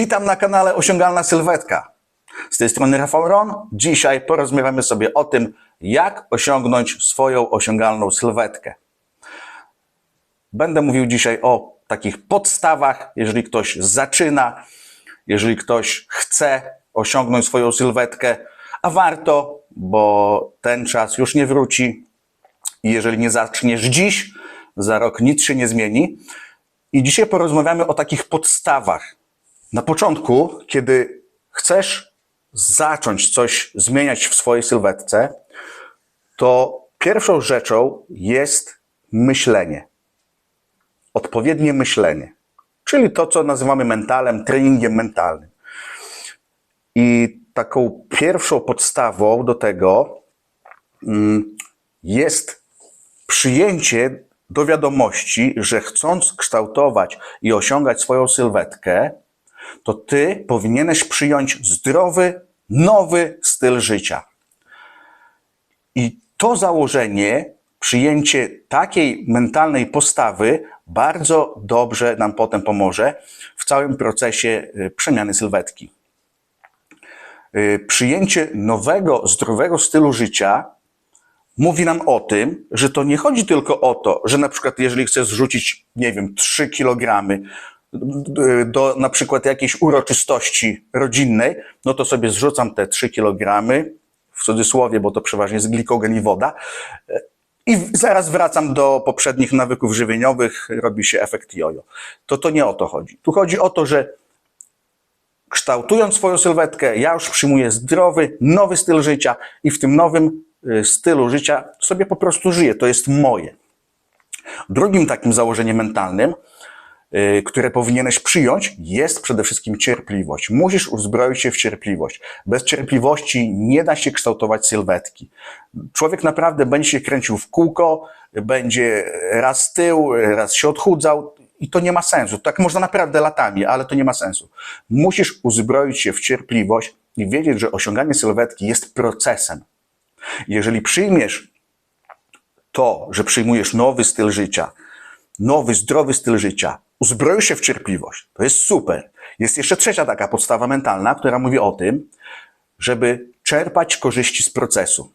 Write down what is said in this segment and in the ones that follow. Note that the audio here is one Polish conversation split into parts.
Witam na kanale Osiągalna Sylwetka. Z tej strony Rafał Ron. Dzisiaj porozmawiamy sobie o tym, jak osiągnąć swoją osiągalną sylwetkę. Będę mówił dzisiaj o takich podstawach, jeżeli ktoś zaczyna, jeżeli ktoś chce osiągnąć swoją sylwetkę, a warto, bo ten czas już nie wróci. I jeżeli nie zaczniesz dziś, za rok nic się nie zmieni. I dzisiaj porozmawiamy o takich podstawach. Na początku, kiedy chcesz zacząć coś zmieniać w swojej sylwetce, to pierwszą rzeczą jest myślenie. Odpowiednie myślenie. Czyli to, co nazywamy mentalem, treningiem mentalnym. I taką pierwszą podstawą do tego mm, jest przyjęcie do wiadomości, że chcąc kształtować i osiągać swoją sylwetkę, to ty powinieneś przyjąć zdrowy, nowy styl życia. I to założenie, przyjęcie takiej mentalnej postawy bardzo dobrze nam potem pomoże w całym procesie y, przemiany sylwetki. Y, Przyjęcie nowego, zdrowego stylu życia mówi nam o tym, że to nie chodzi tylko o to, że na przykład jeżeli chcesz zrzucić, nie wiem, 3 kilogramy do na przykład jakiejś uroczystości rodzinnej, no to sobie zrzucam te 3 kilogramy, w cudzysłowie, bo to przeważnie jest glikogen i woda, i zaraz wracam do poprzednich nawyków żywieniowych, robi się efekt jojo. To to nie o to chodzi. Tu chodzi o to, że kształtując swoją sylwetkę, ja już przyjmuję zdrowy, nowy styl życia i w tym nowym y, stylu życia sobie po prostu żyję. To jest moje. Drugim takim założeniem mentalnym, które powinieneś przyjąć, jest przede wszystkim cierpliwość. Musisz uzbroić się w cierpliwość. Bez cierpliwości nie da się kształtować sylwetki. Człowiek naprawdę będzie się kręcił w kółko, będzie raz tył, raz się odchudzał i to nie ma sensu. Tak można naprawdę latami, ale to nie ma sensu. Musisz uzbroić się w cierpliwość i wiedzieć, że osiąganie sylwetki jest procesem. Jeżeli przyjmiesz to, że przyjmujesz nowy styl życia, nowy, zdrowy styl życia, uzbroisz się w cierpliwość. To jest super. Jest jeszcze trzecia taka podstawa mentalna, która mówi o tym, żeby czerpać korzyści z procesu.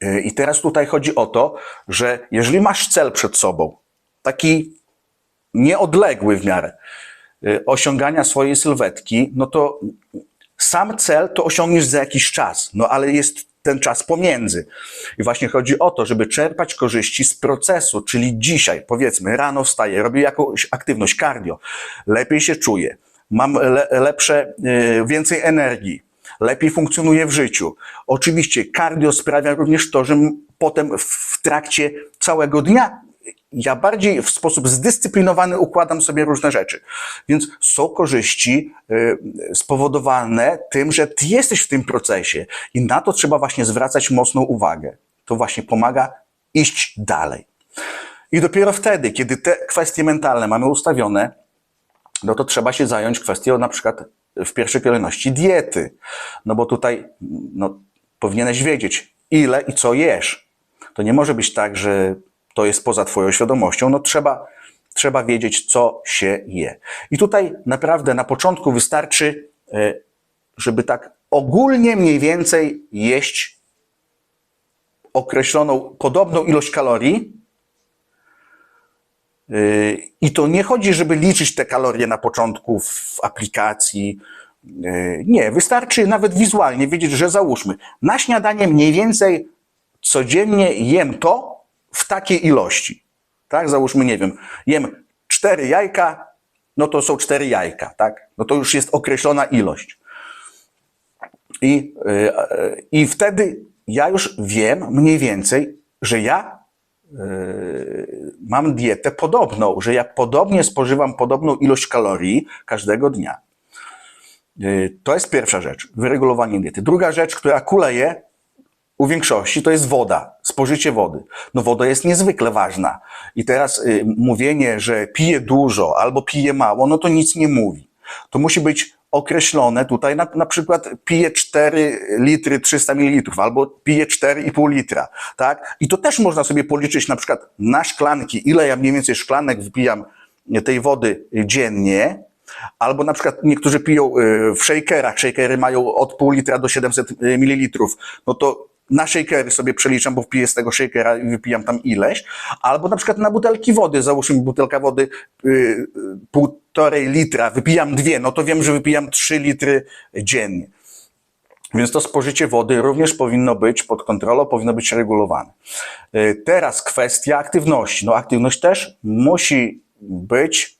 Yy, I teraz tutaj chodzi o to, że jeżeli masz cel przed sobą, taki nieodległy w miarę yy, osiągania swojej sylwetki, no to sam cel to osiągniesz za jakiś czas, no ale jest ten czas pomiędzy. I właśnie chodzi o to, żeby czerpać korzyści z procesu, czyli dzisiaj, powiedzmy, rano wstaję, robię jakąś aktywność cardio, lepiej się czuję, mam le lepsze, yy, więcej energii, lepiej funkcjonuję w życiu. Oczywiście cardio sprawia również to, że potem w trakcie całego dnia ja bardziej w sposób zdyscyplinowany układam sobie różne rzeczy. Więc są korzyści y, spowodowane tym, że ty jesteś w tym procesie i na to trzeba właśnie zwracać mocną uwagę. To właśnie pomaga iść dalej. I dopiero wtedy, kiedy te kwestie mentalne mamy ustawione, no to trzeba się zająć kwestią na przykład w pierwszej kolejności diety. No bo tutaj no, powinieneś wiedzieć, ile i co jesz. To nie może być tak, że to jest poza Twoją świadomością. No trzeba, trzeba wiedzieć, co się je. I tutaj naprawdę na początku wystarczy, e, żeby tak ogólnie mniej więcej jeść określoną, podobną ilość kalorii. Yy, I to nie chodzi, żeby liczyć te kalorie na początku w aplikacji. Yy, Nie, wystarczy nawet wizualnie wiedzieć, że załóżmy, na śniadanie mniej więcej codziennie jem to w takiej ilości. Tak, załóżmy, nie wiem, jem cztery jajka, no to są cztery jajka, tak? No to już jest określona ilość. I, yy, yy, I wtedy ja już wiem mniej więcej, że ja yy, mam dietę podobną, że ja podobnie spożywam podobną ilość kalorii każdego dnia. Yy, To jest pierwsza rzecz, wyregulowanie diety. Druga rzecz, która kuleje u większości, to jest woda, spożycie wody. No woda jest niezwykle ważna. I teraz y, mówienie, że piję dużo albo piję mało, no to nic nie mówi. To musi być określone tutaj, na, na przykład piję 4 litry 300 ml albo piję 4,5 litra, tak? I to też można sobie policzyć na przykład na szklanki, ile ja mniej więcej szklanek wpijam tej wody dziennie Albo na przykład niektórzy piją y, w shakerach, shakery mają od pół litra do 700 ml, no to na shakery sobie przeliczam, bo piję z tego shakera i wypijam tam ileś. Albo na przykład na butelki wody, załóżmy butelka wody y, y, półtorej litra, wypijam dwie, no to wiem, że wypijam 3 litry dziennie. Więc to spożycie wody również powinno być pod kontrolą, powinno być regulowane. Y, Teraz kwestia aktywności. No aktywność też musi być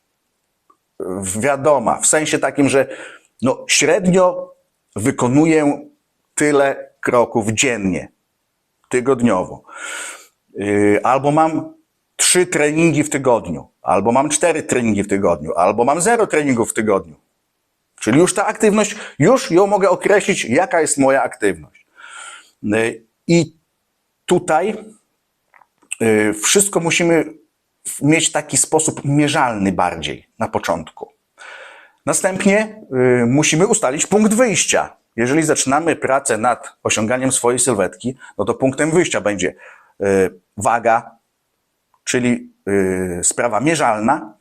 wiadoma, w sensie takim, że no, średnio wykonuję tyle kroków dziennie, tygodniowo. Yy, Albo mam trzy treningi w tygodniu, albo mam cztery treningi w tygodniu, albo mam zero treningów w tygodniu. Czyli już ta aktywność, już ją mogę określić, jaka jest moja aktywność. Yy, I tutaj yy, wszystko musimy mieć taki sposób mierzalny bardziej na początku. Następnie y, musimy ustalić punkt wyjścia. Jeżeli zaczynamy pracę nad osiąganiem swojej sylwetki, no to punktem wyjścia będzie y, waga, czyli y, sprawa mierzalna,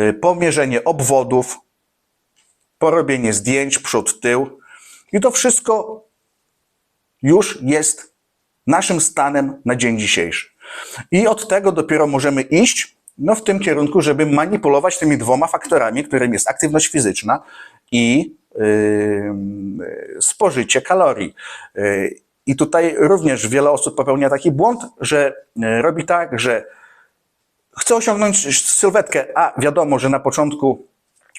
y, pomierzenie obwodów, porobienie zdjęć przód, tył i to wszystko już jest naszym stanem na dzień dzisiejszy. I od tego dopiero możemy iść no, w tym kierunku, żeby manipulować tymi dwoma faktorami, którym jest aktywność fizyczna i spożycie kalorii. Yy, I tutaj również wiele osób popełnia taki błąd, że yy, robi tak, że chce osiągnąć sylwetkę, a wiadomo, że na początku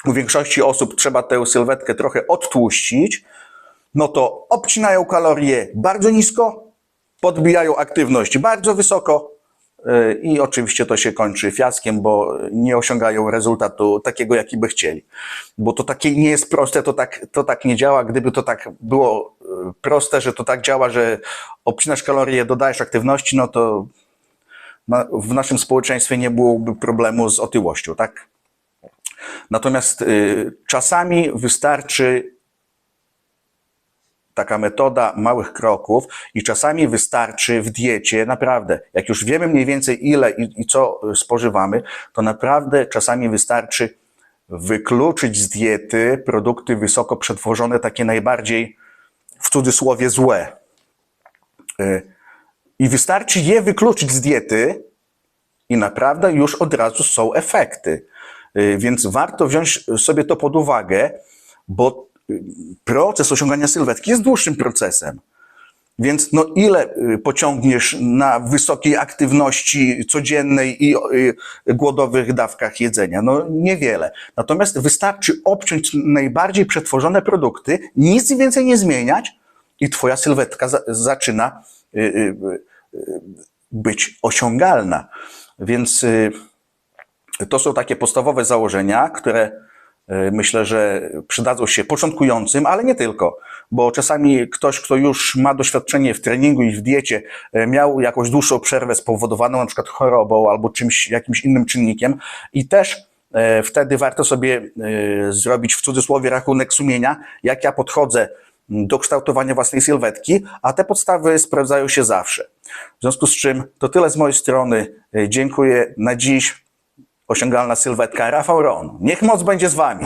u większości osób trzeba tę sylwetkę trochę odtłuścić, no to obcinają kalorie bardzo nisko, podbijają aktywność bardzo wysoko i oczywiście to się kończy fiaskiem, bo nie osiągają rezultatu takiego, jaki by chcieli. Bo to takie nie jest proste, to tak, to tak nie działa. Gdyby to tak było yy, proste, że to tak działa, że obcinasz kalorie, dodajesz aktywności, no to w naszym społeczeństwie nie byłoby problemu z otyłością, tak? Natomiast y, czasami wystarczy taka metoda małych kroków i czasami wystarczy w diecie, naprawdę, jak już wiemy mniej więcej ile i, i co spożywamy, to naprawdę czasami wystarczy wykluczyć z diety produkty wysoko przetworzone, takie najbardziej w cudzysłowie złe. Y, I wystarczy je wykluczyć z diety i naprawdę już od razu są efekty. Y, Więc warto wziąć sobie to pod uwagę, bo y, proces osiągania sylwetki jest dłuższym procesem. Więc no ile y, pociągniesz na wysokiej aktywności codziennej i y, głodowych dawkach jedzenia? No niewiele. Natomiast wystarczy obciąć najbardziej przetworzone produkty, nic więcej nie zmieniać i twoja sylwetka za, zaczyna y, być osiągalna. Więc to są takie podstawowe założenia, które myślę, że przydadzą się początkującym, ale nie tylko, bo czasami ktoś, kto już ma doświadczenie w treningu i w diecie, e, miał jakąś dłuższą przerwę spowodowaną na przykład chorobą albo czymś, jakimś innym czynnikiem i też e, wtedy warto sobie e, zrobić w cudzysłowie rachunek sumienia, jak ja podchodzę do kształtowania własnej sylwetki, a te podstawy sprawdzają się zawsze. W związku z czym to tyle z mojej strony. E, Dziękuję na dziś osiągalna sylwetka Rafał Ron. Niech moc będzie z Wami.